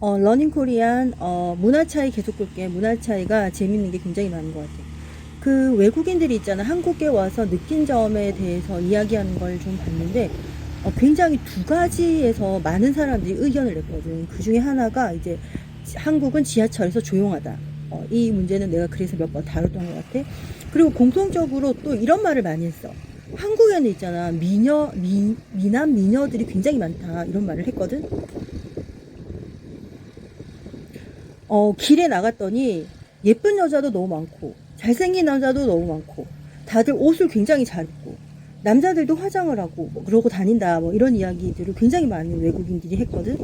어, 러닝 코리안 어, 문화 차이 계속 볼게. 문화 차이가 재밌는 게 굉장히 많은 것 같아. 그 외국인들이 있잖아. 한국에 와서 느낀 점에 대해서 이야기하는 걸 좀 봤는데 어, 굉장히 두 가지에서 많은 사람들이 의견을 냈거든. 그 중에 하나가 이제 한국은 지하철에서 조용하다. 어, 이 문제는 내가 그래서 몇 번 다뤘던 것 같아. 그리고 공통적으로 또 이런 말을 많이 했어. 한국에는 있잖아. 미녀, 미, 미남, 미녀들이 굉장히 많다. 이런 말을 했거든. 어, 길에 나갔더니 예쁜 여자도 너무 많고, 잘생긴 남자도 너무 많고, 다들 옷을 굉장히 잘 입고, 남자들도 화장을 하고, 뭐 그러고 다닌다, 뭐 이런 이야기들을 굉장히 많은 외국인들이 했거든.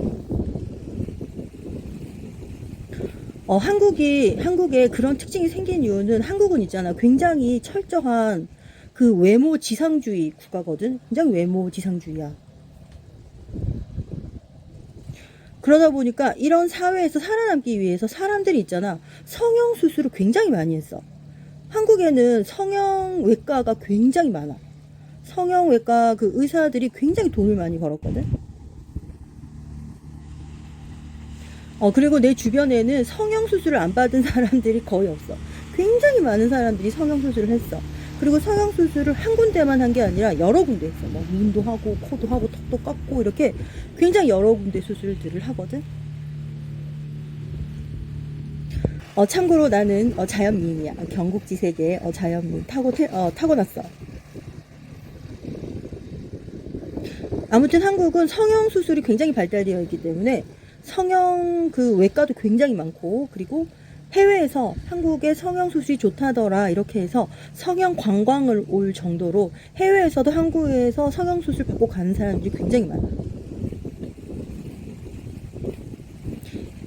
어, 한국이, 한국에 그런 특징이 생긴 이유는 한국은 있잖아. 굉장히 철저한 그 외모 지상주의 국가거든. 굉장히 외모 지상주의야. 그러다 보니까 이런 사회에서 살아남기 위해서 사람들이 있잖아. 성형 수술을 굉장히 많이 했어. 한국에는 성형외과가 굉장히 많아. 성형외과 그 의사들이 굉장히 돈을 많이 벌었거든. 어, 그리고 내 주변에는 성형수술을 안 받은 사람들이 거의 없어. 굉장히 많은 사람들이 성형수술을 했어. 그리고 성형 수술을 한 군데만 한 게 아니라 여러 군데 했어. 뭐, 눈도 하고, 코도 하고, 턱도 깎고, 이렇게 굉장히 여러 군데 수술들을 하거든. 어, 참고로 나는 어, 자연미인이야. 경국지색에 어, 자연미인 타고, 태, 어, 타고났어. 아무튼 한국은 성형 수술이 굉장히 발달되어 있기 때문에 성형 그 외과도 굉장히 많고 그리고 해외에서 한국의 성형 수술이 좋다더라 이렇게 해서 성형 관광을 올 정도로 해외에서도 한국에서 성형 수술 받고 가는 사람들이 굉장히 많아.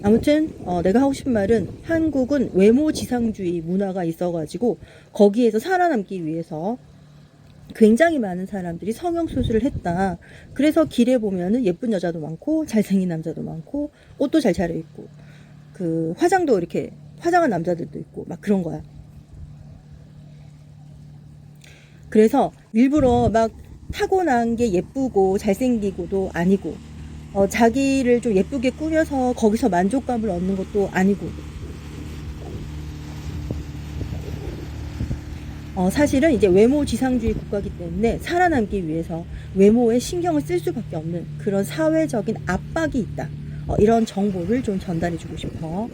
아무튼 어, 내가 하고 싶은 말은 한국은 외모 지상주의 문화가 있어가지고 거기에서 살아남기 위해서 굉장히 많은 사람들이 성형 수술을 했다. 그래서 길에 보면은 예쁜 여자도 많고 잘생긴 남자도 많고 옷도 잘 차려 입고 그 화장도 이렇게 화장한 남자들도 있고 막 그런 거야. 그래서 일부러 막 타고난 게 예쁘고 잘생기고도 아니고 어, 자기를 좀 예쁘게 꾸며서 거기서 만족감을 얻는 것도 아니고 어, 사실은 이제 외모 지상주의 국가이기 때문에 살아남기 위해서 외모에 신경을 쓸 수밖에 없는 그런 사회적인 압박이 있다. 어, 이런 정보를 좀 전달해 주고 싶어.